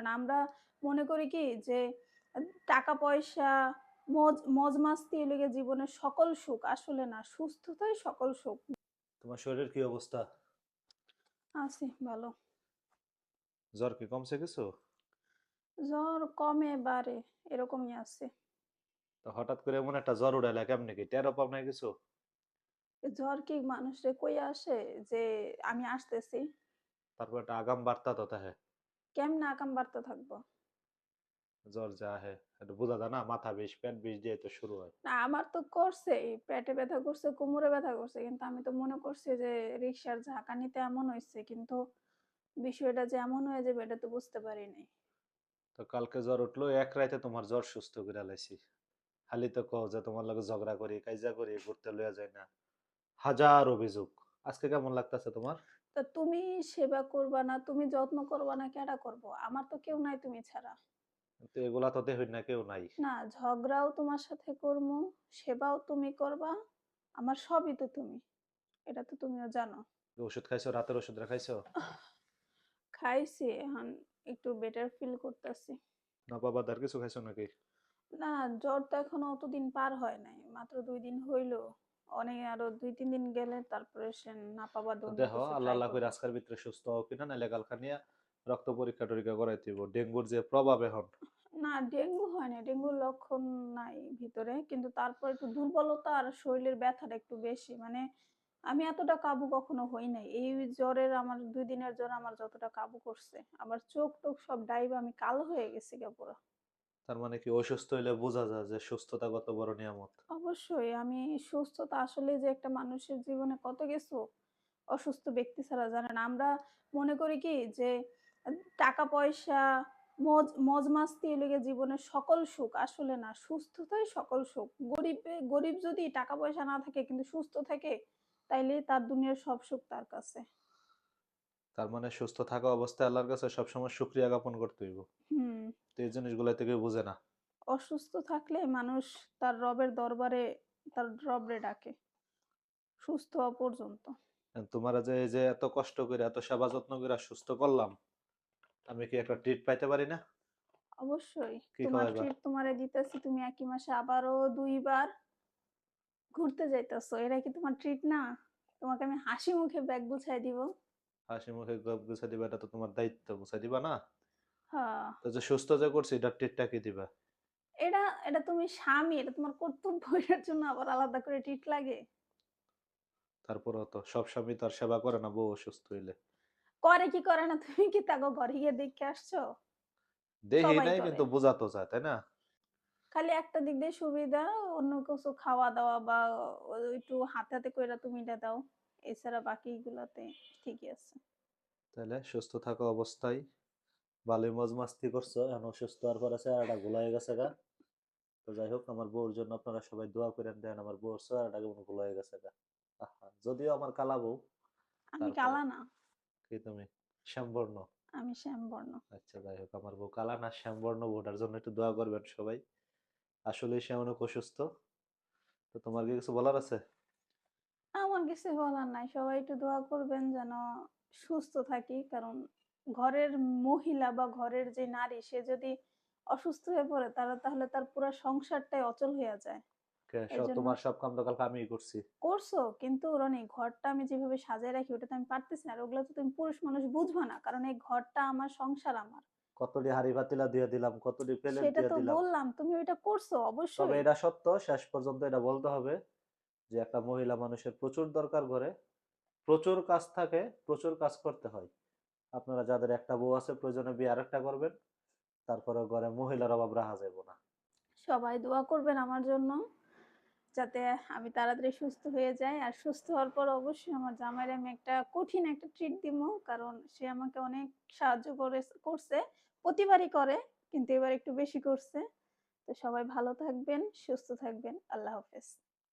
আমরা মনে করি কি যে টাকা পয়সা মজ মজ মাস্তি লেগে জীবনের সকল সুখ আসলে না সুস্থতাই সকল সুখ। তোমার শরীরের কি অবস্থা? আছি ভালো। জ্বর কি কমছে কিছু? জ্বর কমে বাড়ে এরকমই আছে। তো হঠাৎ করে এমন একটা জ্বর উঠাইলা কেমনে কি? টেরো পাও নাই কিছু? জ্বর কি মানুষে কই আসে যে আমি আসতেছি। তারপর একটা আগাম বার্তা তো তাহে। কেমনে আকাম বাড়তে থাকব? জ্বর যা হে এটা বোঝা যায় না মাথা বিষ পেট বিষ দিয়ে তো শুরু হয়। না আমার তো করছে পেটে ব্যথা করছে কোমরে ব্যথা করছে কিন্তু আমি তো মনে করছি যে রিক্সার ঝাঁকানিতে এমন হয়েছে কিন্তু বিষয়টা যে এমন হয়ে যাবে এটা তো বুঝতে পারি নাই। তো কালকে জ্বর উঠল এক রাইতে তোমার জ্বর সুস্থ করে লাইছি। খালি তো কও যে তোমার লগে ঝগড়া করি কাইজা করি ঘুরতে লইয়া যায় না। হাজার অভিযোগ। আজকে কেমন লাগতেছে তোমার? তা তুমি সেবা করবা না তুমি যত্ন করবা না কেডা করব? আমার তো কেউ নাই তুমি ছাড়া। তো এগুলা তো দেখই না কেউ নাই। না ঝগড়াও তোমার সাথে করব সেবাও তুমি করবা আমার সবই তো তুমি। এটা তো তুমিও জানো। ওষুধ খাইছো রাতের ওষুধ খাইছো? খাইছি এখন একটু বেটার ফিল করতেছি। না বাবা আর কিছু খাইছো নাকি? না জ্বর তো এখনও অতদিন পার হয় নাই মাত্র দুই দিন হইল। অনেক আরও দুই তিন দিন গেলে তারপরে সে না পাবা দেখো আল্লাহ আল্লাহ করে আজকের ভিতরে সুস্থ হও কিনা নাহলে কালকা নিয়ে রক্ত পরীক্ষা টরীক্ষা করাইতে হইব ডেঙ্গুর যে প্রভাব এখন। না ডেঙ্গু হয় না ডেঙ্গুর লক্ষণ নাই ভিতরে কিন্তু তারপর একটু দুর্বলতা আর শরীরের ব্যথাটা একটু বেশি। মানে আমি এতটা কাবু কখনো হই নাই। এই জ্বরের আমার দুই দিনের জ্বর আমার যতটা কাবু করছে আমার চোখ টোক সব ডাইবা আমি কালো হয়ে গেছি গা পুরো। তার মানে কি অসুস্থ হইলে বোঝা যায় যে সুস্থতা কত বড় নিয়ামত। অবশ্যই, আমি সুস্থতা আসলে যে একটা মানুষের জীবনে কত কিছু অসুস্থ ব্যক্তি ছাড়া জানেন আমরা মনে করি কি যে, টাকা, পয়সা, মজ মজ মাস্তি লেগে জীবনের সকল সুখ আসলে না, সুস্থতাই সকল সুখ। গরিব গরিব যদি টাকা, পয়সা না থাকে, কিন্তু সুস্থ থাকে, তাইলে তার দুনিয়ার সব সুখ তার কাছে। তার মানে সুস্থ থাকা অবস্থায় আল্লাহর কাছে সবসময় শুক্রিয়া জ্ঞাপন করতে হইব। হুম। তো এই জিনিসগুলো থেকে বুঝে না। অসুস্থ থাকলে মানুষ তার রবের দরবারে তার রবরে ডাকে। সুস্থ হওয়া পর্যন্ত। তোমার যে যে এত কষ্ট করে এত সেবা যত্ন করে সুস্থ করলাম আমি কি একটা ট্রিট পাইতে পারি না? অবশ্যই। তোমার? ট্রিট তোমারে দিতেছি তুমি একই মাসে আবারও দুইবার ঘুরতে যাইতেছো। এরা কি তোমার ট্রিট না? তোমাকে আমি হাসি মুখে ব্যাগ গুছাই দিব। হাসি মুখে গপ গুছা দিবা এটা তো তোমার দায়িত্ব গুছা দিবা না? হ্যাঁ। তো যে সুস্থ যে করছি এটা ট্রিটটা কি দিবা? এটা এটা তুমি স্বামী এটা তোমার কর্তব্য এটার জন্য আবার আলাদা করে ট্রিট লাগে। তারপরও তো সব স্বামী তার সেবা করে না বউ অসুস্থ হইলে। করে কি করে না? তুমি কি তাকে ঘরে গিয়ে দেখে আসছো? দেহি নাই কিন্তু বোঝা তো যায় তাই না? খালি একটা দিক দিয়ে সুবিধা অন্য কিছু খাওয়া দাওয়া বা একটু হাতে হাতে কইরা তুমি এটা দাও। এছাড়া বাকিগুলাতে ঠিকই আছে। তাহলে সুস্থ থাকা অবস্থায়। ভালোই মজ মাস্তি করছ এখন অসুস্থ হওয়ার পরে চেহারাটা গোলাই গেছে গা। তো যাই হোক আমার বউর জন্য আপনারা সবাই দোয়া করেন দেন আমার বউর চেহারাটা কেমন গোলাই গেছে গা। যদিও আমার কালা বউ আমি কালা না। কি তুমি? শ্যামবর্ণ? আমি শ্যামবর্ণ। আচ্ছা যাই হোক আমার বউ কালা না শ্যামবর্ণ বউটার জন্য একটু দোয়া করবেন সবাই। আসলে সে অনেক অসুস্থ। তো তোমার কি কিছু বলার আছে? কিছু বলার নাই। সবাই একটু দোয়া করবেন যেন সুস্থ থাকি। কারণ ঘরের মহিলা বা ঘরের যে নারী সে যদি অসুস্থ হয়ে পড়ে তাহলে তাহলে তার পুরো সংসারটাই অচল হয়ে যায়। কে, এই সব জন্য- তোমার সব কাম তো কালকে করছি। করছ কিন্তু রনি ঘরটা আমি যেভাবে সাজিয়ে রাখি ওটা তো আমি পারতেছি না। আর ওগুলো তো তুমি পুরুষ মানুষ বুঝবা না কারণ এই ঘরটা আমার সংসার আমার। কতটি হাড়ি পাতিলা দিয়ে দিলাম কতটি প্লেট সেটা তো বললাম তুমি ওইটা করছ তবে অবশ্যই এটা সত্য শেষ পর্যন্ত এটা বলতে হবে। যে একটা মহিলা মানুষের প্রচুর দরকার ঘরে, প্রচুর কাজ থাকে, প্রচুর কাজ করতে হয়। আপনারা যাদের একটা বউ আছে, প্রয়োজনে বিয়ে আরেকটা করবেন তারপরে ঘরে মহিলার অভাব রাখা যাবে না। সবাই দোয়া করবেন আমার জন্য, যাতে আমি তাড়াতাড়ি সুস্থ হয়ে যাই। আর সুস্থ হওয়ার পর অবশ্যই আমার জামাইয়ের আমি একটা কঠিন একটা ট্রিট দিব, কারণ সে আমাকে অনেক সাহায্য করে, করছে, প্রতিবারই করে, কিন্তু এবার একটু বেশি করছে। তো সবাই ভালো থাকবেন, সুস্থ থাকবেন। আল্লাহ হাফেজ।